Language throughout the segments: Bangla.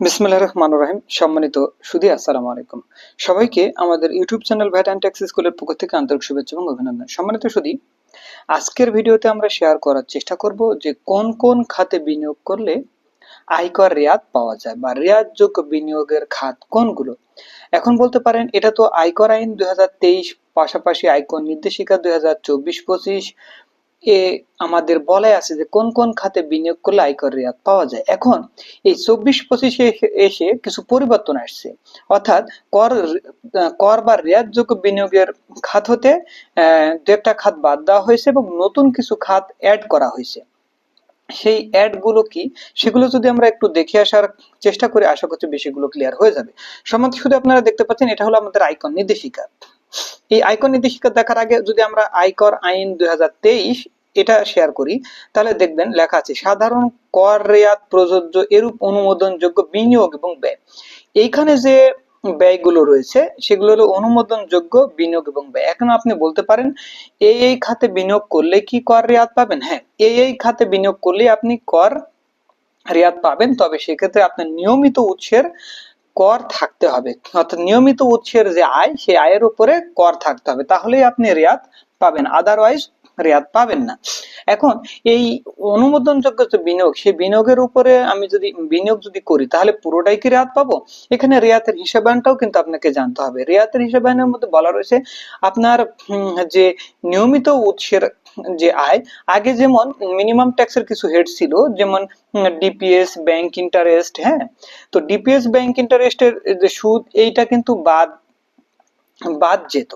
বিসমিল্লাহ রহমান রহিম। সম্মানিত সুদী, আসসালামু আলাইকুম। সবাইকে আমাদের YouTube channel VAT and tax স্কুলের পক্ষ থেকে আন্তরিক শুভেচ্ছা এবং অভিনন্দন। সম্মানিত সুদী, আজকের ভিডিওতে আমরা শেয়ার করার চেষ্টা করব যে কোন কোন খাতে বিনিয়োগ করলে আয়কর রেয়াত পাওয়া যায় বা রেয়াতযোগ্য বিনিয়োগের খাত কোনগুলো। এখন বলতে পারেন, এটা তো আয়কর আইন দুই হাজার তেইশ পাশাপাশি আয়কর নির্দেশিকা দুই হাজার চব্বিশ পঁচিশ এ আমাদের বলাই আছে যে কোন কোন খাতে বিনিয়োগ করলে আয়কর রেয়াত পাওয়া যায়। এখন এই চব্বিশ পঁচিশে এসে কিছু পরিবর্তন আসছে। অর্থাৎ কর কর বা রেয়াতযোগ্য বিনিয়োগের খাত হতে দু একটা খাত বাদ দেওয়া হয়েছে এবং নতুন কিছু খাত অ্যাড করা হয়েছে। সেই অ্যাডগুলো কি? সেগুলো যদি আমরা একটু দেখে আসার চেষ্টা করি, আশা করছি বিষয়গুলো ক্লিয়ার হয়ে যাবে। সমাজ শুধু আপনারা দেখতে পাচ্ছেন, এটা হলো আমাদের আইকন নির্দেশিকা। এই আয়কর নির্দেশিকা দেখার আগে যদি আমরা আয়কর আইন দুই এটা শেয়ার করি, তাহলে দেখবেন লেখা আছে, সাধারণ কর রেয়াত প্রযোজ্য এরূপ অনুমোদনযোগ্য বিনিয়োগ এবং ব্যয়। এইখানে যে ব্যয়গুলো রয়েছে, সেগুলো হলো অনুমোদনযোগ্য বিনিয়োগ এবং ব্যয়। এখন আপনি বলতে পারেন এই এই খাতে বিনিয়োগ করলে কি কর রেয়াত পাবেন? হ্যাঁ এই এই খাতে বিনিয়োগ করলে আপনি কর রেয়াত পাবেন, তবে সেক্ষেত্রে আপনার নিয়মিত উৎসের কর থাকতে হবে। অর্থাৎ নিয়মিত উৎসের যে আয়, সেই আয়ের উপরে কর থাকতে হবে। তাহলেই আপনি রেয়াত পাবেন। আদারওয়াইজ রেয়াত পাবেন না। এখন এই অনুমোদনযোগ্য যে বিনিয়োগ, সেই বিনিয়োগের উপরে আমি যদি বিনিয়োগ যদি করি, তাহলে পুরোটাই কি রেয়াত পাবো? এখানে রেয়াতের হিসাবায়নটাও কিন্তু আপনাকে জানতে হবে। রেয়াতের হিসাবায়নের মধ্যে বলা রয়েছে, আপনার যে নিয়মিত উৎসের যে আয়, আগে যেমন মিনিমাম ট্যাক্সের কিছু হেড ছিল, যেমন ডিপিএস ব্যাংক ইন্টারেস্ট হ্যাঁ? তো ডিপিএস ব্যাংক ইন্টারেস্টের যে সুদ, এইটা কিন্তু বাদ বাদ যেত,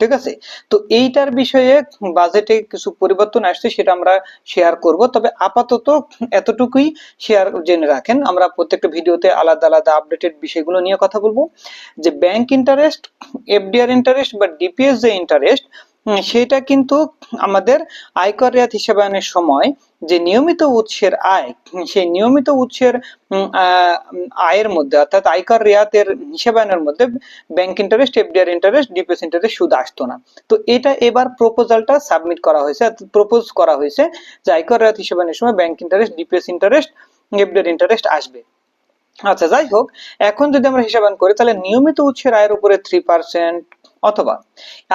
ঠিক আছে? তো এইটার বিষয়ে বাজেটে কিছু পরিবর্তন আসছে, সেটা আমরা শেয়ার করব। তবে আপাতত এতটুকুই শেয়ার জেনে রাখেন। আমরা প্রত্যেকটা ভিডিওতে আলাদা আলাদা আপডেটেড বিষয়গুলো নিয়ে কথা বলব। যে ব্যাংক ইন্টারেস্ট এফডিআর ইন্টারেস্ট বা ডিপিএস যে ইন্টারেস্ট সেটা কিন্তু আমাদের আয়কর রেয়াত হিসাবায়নের সময় যে নিয়মিত উৎসের আয়, সেই নিয়মিত উৎসের আয়ের মধ্যে, অর্থাৎ আয়কর রেয়াতের হিসাবায়নের মধ্যে bank interest FDR interest DPS interest সুদ আসতো না। তো এটা এবার প্রপোজালটা সাবমিট করা হয়েছে প্রপোজ করা হয়েছে যে আয়কর রেয়াত হিসাবায়নের সময় bank interest DPS interest FDR interest আসবে। আচ্ছা যাই হোক, এখন যদি আমরা হিসাবায়ন করি, তাহলে নিয়মিত উৎসের আয়ের উপরে থ্রি পার্সেন্ট অথবা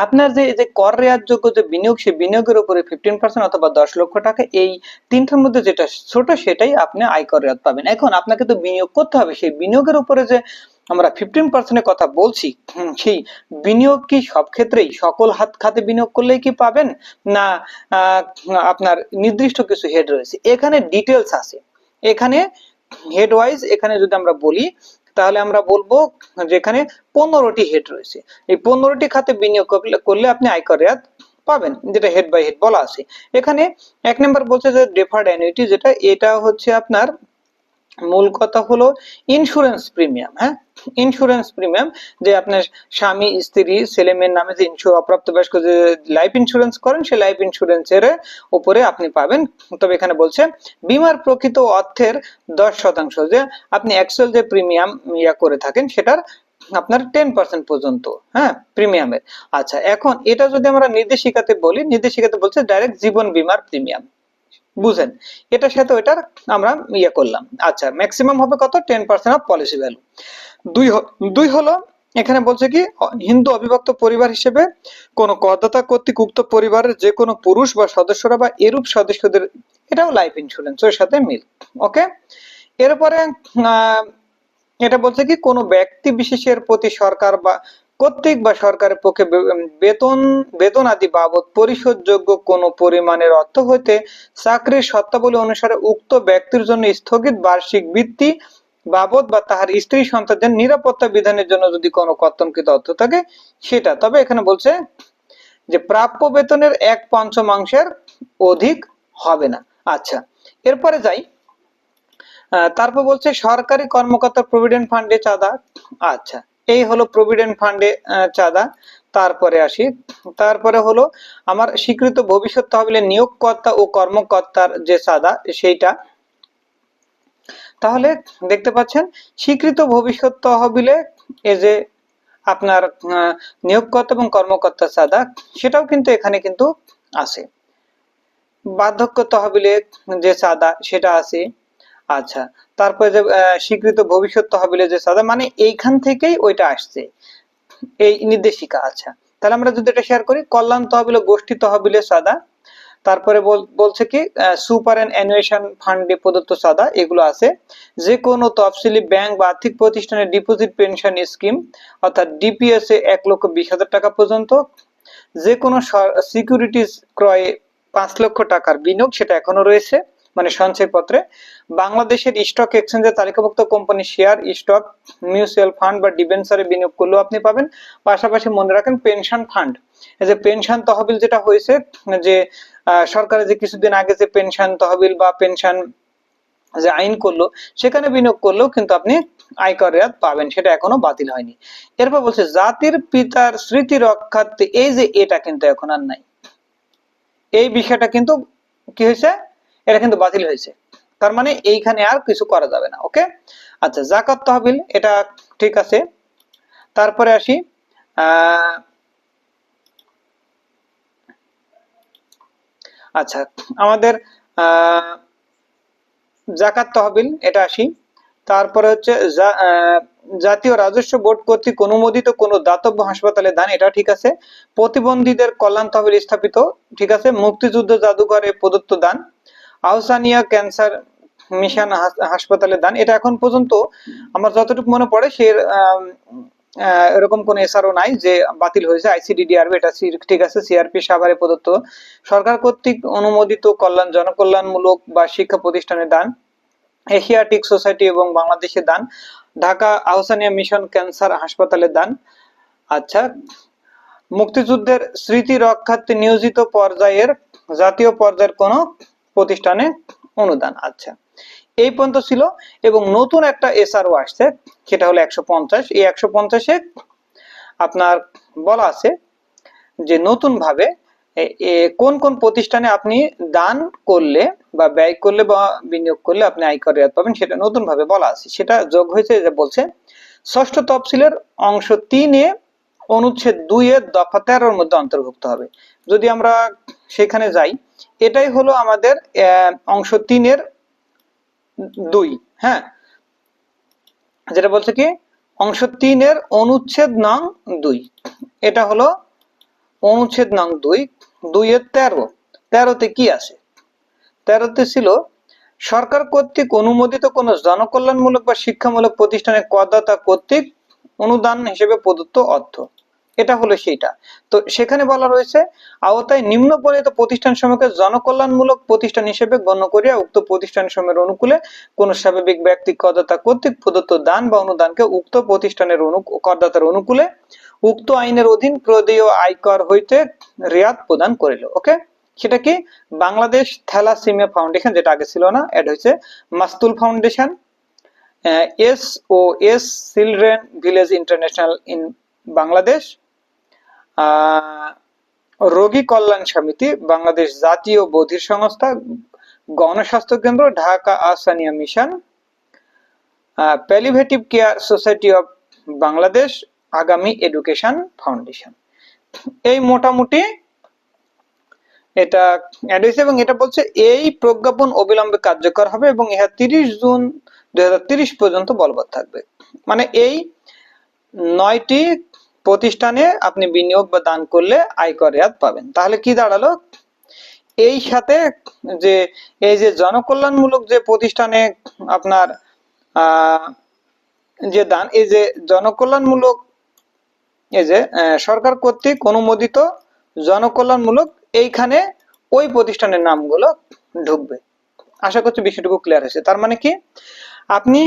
আপনার যে যে কর রেয়াতযোগ্য যে বিনিয়োগ, সেই বিনিয়োগের উপরে ফিফটিন পার্সেন্ট অথবা দশ লক্ষ টাকা, এই তিনটার মধ্যে যেটা ছোট, সেটাই আপনি আয়কর রেয়াত পাবেন। এখন আপনাকে তো বিনিয়োগ করতে হবে, সেই বিনিয়োগের উপরে যে আমরা ফিফটিন পার্সেন্টের কথা বলছি সেই বিনিয়োগ কি সব ক্ষেত্রেই? সকল হাত খাতে বিনিয়োগ করলেই কি পাবেন? না আপনার নির্দিষ্ট কিছু হেড রয়েছে। এখানে ডিটেলস আছে। এখানে হেড ওয়াইজ এখানে যদি আমরা বলি তাহলে আমরা বলব যেখানে পনেরোটি হেড রয়েছে। এই পনেরোটি খাতে বিনিয়োগ করলে- আপনি আয়কর রেয়াত পাবেন, যেটা হেড বাই হেড বলা আছে। এখানে এক নম্বর বলছে যে ডেফার্ড অ্যানুইটি যেটা এটা হচ্ছে আপনার মূল কথা হলো ইন্স্যুরেন্স প্রিমিয়াম হ্যাঁ? ইন্স্যুরেন্স প্রিমিয়াম যে আপনার স্বামী, স্ত্রী ছেলে মেয়ের নামে যে ইন্স্যুর অপ্রাপ্তবয়স্ক যে লাইফ ইন্স্যুরেন্স করেন সেই লাইফ ইন্স্যুরেন্সের উপরে আপনি পাবেন। তবে এখানে বলছে, বিমার প্রকৃত অর্থের দশ শতাংশ, যে আপনি অ্যাকচুয়াল যে প্রিমিয়াম ইয়া করে থাকেন, সেটার আপনার টেন পার্সেন্ট পর্যন্ত হ্যাঁ প্রিমিয়ামের আচ্ছা এখন এটা যদি আমরা নির্দেশিকাতে বলি, নির্দেশিকাতে বলছে ডাইরেক্ট জীবন বীমার প্রিমিয়াম বুঝেন, এটার সাথে ওইটার আমরা ইয়ে করলাম। আচ্ছা ম্যাক্সিমাম হবে কত? Ten percent of policy value দুই দুই হলো, এখানে বলছে কি, হিন্দু অবিভক্ত পরিবার হিসেবে কোন করদাতা কর্তৃক উক্ত পরিবারের যে কোনো পুরুষ বা সদস্যরা বা এরূপ সদস্যদের, এটাও লাইফ ইন্স্যুরেন্স এর সাথে মিল। ওকে এরপরে এটা বলছে কি, কোনো ব্যক্তি বিশেষের প্রতি সরকার বা কর্তৃক বা সরকারের পক্ষে বেতন বেতন আদি বাবদ পরিশোধযোগ্য কোনো পরিমাণের অর্থ হইতে চাকরির শর্তাবলী অনুসারে উক্ত ব্যক্তির জন্য স্থগিত বার্ষিক বৃত্তি বাবদ বা তাহার স্ত্রী সন্তানদের নিরাপত্তা বিধানের জন্য যদি কোনো কর্তনকৃত অর্থ থাকে, সেটা। তবে এখানে বলছে যে প্রাপ্য বেতনের এক পঞ্চমাংশের অধিক হবে না। আচ্ছা এরপরে যাই। তারপর বলছে সরকারি কর্মকর্তা প্রভিডেন্ট ফান্ডে চাঁদা। আচ্ছা এই হলো প্রভিডেন্ট ফান্ডে চাঁদা। তারপরে আসি। তারপরে হলো আমার স্বীকৃত ভবিষ্যৎ তহবিলে নিয়োগকর্তা ও কর্মকর্তার যে চাঁদা, সেইটা। তাহলে দেখতে পাচ্ছেন, স্বীকৃত ভবিষ্যৎ তহবিলে এই যে আপনার নিয়োগকর্তা এবং কর্মকর্তা চাঁদা, সেটাও কিন্তু এখানে কিন্তু আছে। বার্ধক্য তহবিলে যে চাঁদা, সেটা আছে। আচ্ছা তারপরে যে স্বীকৃত ভবিষ্যৎ তহবিলে যে সাদা মানে এইখান থেকেই ওইটা আসছে। এই নির্দেশিকা আচ্ছা। তাহলে আমরা যদি এটা শেয়ার করি, কল্যাণ তহবিল গোষ্ঠী তহবিলে সাদা তারপরে বলছে কি সুপার অ্যান্ড অ্যানুয়েশন ফান্ডে প্রদত্ত সাদা এগুলো আছে। যে কোনো তফসিলি ব্যাংক বা আর্থিক প্রতিষ্ঠানের ডিপোজিট পেনশন স্কিম অর্থাৎ ডিপিএস এ এক লক্ষ বিশ হাজার টাকা পর্যন্ত যে কোনো সিকিউরিটিজ ক্রয়ে পাঁচ লক্ষ টাকার বিনিয়োগ, সেটা এখনও রয়েছে। মানে সঞ্চয়পত্রে বাংলাদেশের স্টক এক্সচেঞ্জে তালিকাভুক্ত company share stock mutual fund বা ডিবেঞ্চারে বিনিয়োগ করলেও আপনি পাবেন। পাশাপাশি মনে রাখেন পেনশন ফান্ড এই যে পেনশন তহবিল যেটা হয়েছে, যে সরকারের যে কিছুদিন আগে যে পেনশন তহবিল বা পেনশন যে আইন করল, সেখানে বিনিয়োগ করলেও কিন্তু আপনি আয়কর রেয়াত পাবেন, সেটা এখনও বাতিল হয়নি। এরপর বলছে, জাতির পিতার স্মৃতি রক্ষার্থে এই যে এটা কিন্তু এখন আর নাই। এই বিষয়টা কিন্তু কি হয়েছে? এটা কিন্তু বাতিল হয়েছে। তার মানে এইখানে আর কিছু করা যাবে না, ওকে? আচ্ছা জাকাত তহবিল, এটা ঠিক আছে। তারপরে আসি আচ্ছা আমাদের জাকাত তহবিল, এটা আসি। তারপরে হচ্ছে জাতীয় রাজস্ব বোর্ড কর্তৃক অনুমোদিত কোনো দাতব্য হাসপাতালে দান, এটা ঠিক আছে। প্রতিবন্ধীদের কল্যাণ তহবিল স্থাপিত, ঠিক আছে। মুক্তিযুদ্ধ জাদুঘরে প্রদত্ত দান আহসানিয়া ক্যান্সার মিশন হাস- হাসপাতালে দান। এটা এখন পর্যন্ত আমার যতটুকু মনে পড়ে, সে এরকম কোন এসআরও নাই যে বাতিল হয়েছে। আইসিডিডিআরবি এটা ঠিক আছে সিআরপি সাভারে প্রদত্ত। সরকার কর্তৃক অনুমোদিত কল্যাণ, জনকল্যাণমূলক বা শিক্ষা প্রতিষ্ঠানে দান। এশিয়াটিক সোসাইটি এবং বাংলাদেশে দান। ঢাকা আহসানিয়া মিশন ক্যান্সার হাসপাতালে দান। আচ্ছা মুক্তিযুদ্ধের স্মৃতি রক্ষার্থে নিয়োজিত পর্যায়ের, জাতীয় পর্যায়ের কোন প্রতিষ্ঠানে অনুদান আচ্ছা। এই পর্যন্ত ছিল, এবং নতুন একটা এসআরও আসছে, সেটা হলো একশো পঞ্চাশ। এই একশো পঞ্চাশে আপনার বলা আছে যে নতুন ভাবে এ- এ, কোন কোন প্রতিষ্ঠানে আপনি দান করলে বা ব্যয় করলে বা বিনিয়োগ করলে আপনি আয়কর রেয়াত পাবেন, সেটা নতুন ভাবে বলা আছে। সেটা যোগ হয়েছে যে বলছে, ষষ্ঠ তফসিলের অংশ তিনে অনুচ্ছেদ দুই এর দফা তেরোর মধ্যে অন্তর্ভুক্ত হবে। যদি আমরা সেখানে যাই এটাই হলো আমাদের অংশ তিনের দুই হ্যাঁ? যেটা বলছে কি, অংশ তিনের অনুচ্ছেদ নং দুই। এটা হলো অনুচ্ছেদ নং দুই, দুইয়ের তেরো। তেরোতে কি আছে? তেরোতে ছিল, সরকার কর্তৃক অনুমোদিত কোন জনকল্যাণমূলক বা শিক্ষামূলক প্রতিষ্ঠানের করদাতা কর্তৃক অনুদান হিসেবে প্রদত্ত অর্থ। এটা হলো সেইটা। তো সেখানে বলা রয়েছে, আওতায় নিম্ন বর্ণিত প্রতিষ্ঠান সমূহকে জনকল্যাণমূলক প্রতিষ্ঠান হিসেবে গণ্য করিয়া উক্ত প্রতিষ্ঠান সমূহের অনুকূলে কোন স্বাভাবিক ব্যক্তি করদাতা কর্তৃক প্রদত্ত দান বা অনুদানকে উক্ত প্রতিষ্ঠানের করদাতার অনুকূলে উক্ত আইনের অধীন প্রদেয় আয়কর হইতে রেয়াত প্রদান করিল। ওকে? সেটা কি? বাংলাদেশ থ্যালাসিমিয়া ফাউন্ডেশন, যেটা আগে ছিল না অ্যাড হয়েছে Mastul foundation. S O S children village international in Bangladesh. রোগী কল্যাণ সমিতি, বাংলাদেশ জাতীয় বধির সংস্থা, গণস্বাস্থ্য কেন্দ্র, Dhaka Ahsania mission palliative care society of Bangladesh, Agami education foundation এই মোটামুটি এটা অ্যাড এবং এটা বলছে এই প্রজ্ঞাপন অবিলম্বে কার্যকর হবে এবং ইহা তিরিশ জুন দুই পর্যন্ত বলবৎ থাকবে। মানে এই নয়টি প্রতিষ্ঠানে আপনি বিনিয়োগ বা দান করলে আয়কর রেয়াত পাবেন। তাহলে কি দাঁড়াল? এই সাথে যে, এই যে জনকল্যাণমূলক যে প্রতিষ্ঠানে আপনার যে দান, এই যে জনকল্যাণমূলক, এই যে সরকার কর্তৃক অনুমোদিত জনকল্যাণমূলক, এইখানে ওই প্রতিষ্ঠানের নামগুলো ঢুকবে। আশা করছি বিষয়টুকু ক্লিয়ার হয়েছে। তার মানে কি? আপনি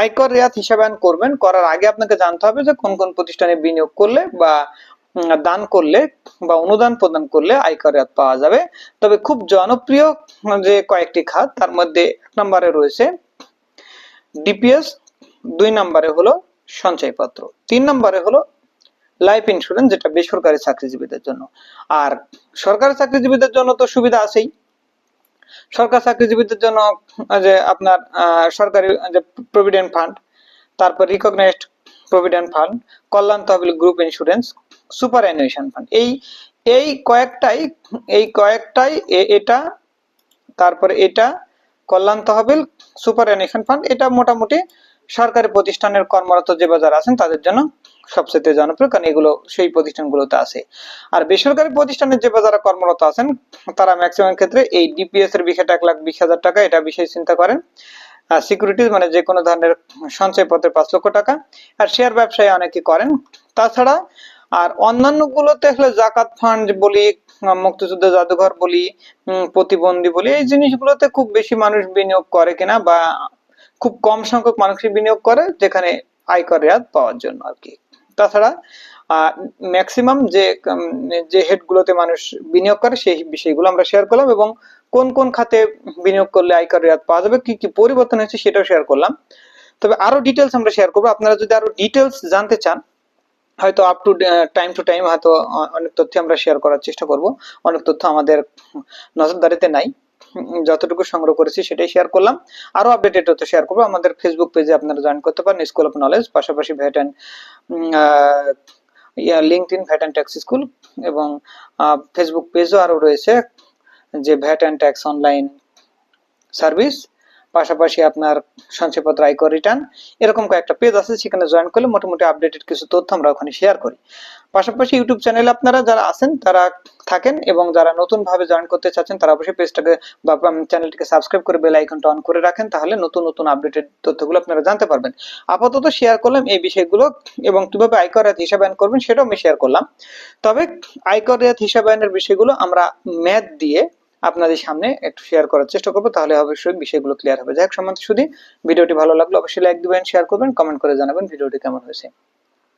আয়কর রেয়াত হিসাবায়ন করবেন, করার আগে আপনাকে জানতে হবে যে কোন কোন প্রতিষ্ঠানে বিনিয়োগ করলে বা দান করলে বা অনুদান প্রদান করলে আয়কর রেয়াত পাওয়া যাবে। তবে খুব জনপ্রিয় যে কয়েকটি খাত, তার মধ্যে এক নম্বরে রয়েছে ডিপিএস, দুই নম্বরে হলো সঞ্চয়পত্র, তিন নম্বরে হলো লাইফ ইন্স্যুরেন্স, যেটা বেসরকারি চাকরিজীবীদের জন্য। আর সরকারি চাকরিজীবীদের জন্য তো সুবিধা আছেই। সরকার চাকরিজীবীদের জন্য যে আপনার সরকারি যে প্রভিডেন্ট ফান্ড তারপর রিকগনাইজড প্রভিডেন্ট ফান্ড কল্যাণ তহবিল group insurance superannuation fund এই এই কয়েকটাই এই কয়েকটাই এটা, তারপরে এটা, কল্যাণ তহবিল সুপার অ্যানিশন ফান্ড এটা মোটামুটি সরকারি প্রতিষ্ঠানের কর্মরত যে যারা আছেন তাদের জন্য সবচেয়ে জনপ্রিয়, কারণ এগুলো, সেই প্রতিষ্ঠানগুলোতে আছে। আর বেসরকারি প্রতিষ্ঠানের যে যারা কর্মরত আছেন, তারা ম্যাক্সিমাম ক্ষেত্রে এই ডিপিএস এর বিষয়টা এক লাখ বিশ হাজার টাকা, এটা বিষয়ে চিন্তা করেন। সিকিউরিটিজ মানে যে কোনো ধরনের সঞ্চয়পত্রের পাঁচ লক্ষ টাকা। আর শেয়ার ব্যবসায় অনেকে করেন। তাছাড়া, আর অন্যান্য গুলোতে হলে জাকাত ফান্ড বলি, মুক্তিযুদ্ধ জাদুঘর বলি প্রতিবন্ধী বলি, এই জিনিসগুলোতে খুব বেশি মানুষ বিনিয়োগ করে কিনা বা খুব কম সংখ্যক মানুষই বিনিয়োগ করে, যেখানে আয়কর রেয়াত পাওয়ার জন্য আর কি। তাছাড়া ম্যাক্সিমাম যে যে হেডগুলোতে মানুষ বিনিয়োগ করে সেই বিষয়গুলো আমরা শেয়ার করলাম এবং কোন কোন খাতে বিনিয়োগ করলে আয়কর রেয়াত পাওয়া যাবে, কি কি পরিবর্তন হয়েছে সেটাও শেয়ার করলাম। তবে আরও ডিটেলস আমরা শেয়ার করব। আপনারা যদি আরও ডিটেলস জানতে চান, হয়তো up to time to time হয়তো অনেক তথ্য আমরা শেয়ার করার চেষ্টা করব। অনেক তথ্য আমাদের নজরদারিতে নাই। যতটুকু সংগ্রহ করেছি সেটাই শেয়ার করলাম। আরও আপডেটেড তথ্য শেয়ার করব। আমাদের ফেসবুক পেজে আপনারা জয়েন করতে পারেন স্কুল অফ নলেজ পাশাপাশি VAT and LinkedIn VAT and tax school এবং ফেসবুক পেজও আরও রয়েছে যে VAT and tax online service পাশাপাশি আপনার সঞ্চয়পত্র আয়কর রিটার্ন এরকম কয়েকটা পেজ আছে, সেখানে জয়েন করলে মোটামুটি আপডেটেড কিছু তথ্য আমরা ওখানে শেয়ার করি। পাশাপাশি ইউটিউব চ্যানেলে আপনারা যারা আছেন, তারা থাকেন এবং যারা নতুন ভাবে জয়েন করতে চাচ্ছেন, তারা অবশ্যই পেজটাকে বা চ্যানেলটিকে সাবস্ক্রাইব করে বেল আইকনটা অন করে রাখেন, তাহলে নতুন নতুন আপডেটেড তথ্যগুলো আপনারা জানতে পারবেন। আপাতত শেয়ার করলাম এই বিষয়গুলো এবং কীভাবে আয়কর রেয়াত হিসাবায়ন করবেন সেটাও আমি শেয়ার করলাম। তবে আয়কর রেয়াত হিসাবায়নের বিষয়গুলো আমরা ম্যাথ দিয়ে আপনাদের সামনে একটু শেয়ার করার চেষ্টা করব, তাহলে অবশ্যই বিষয়গুলো ক্লিয়ার হবে। যাই হোক সমান্ত শুধু। ভিডিওটি ভালো লাগল অবশ্যই লাইক দিবেন শেয়ার করবেন কমেন্ট করে জানাবেন ভিডিওটি কেমন হয়েছে।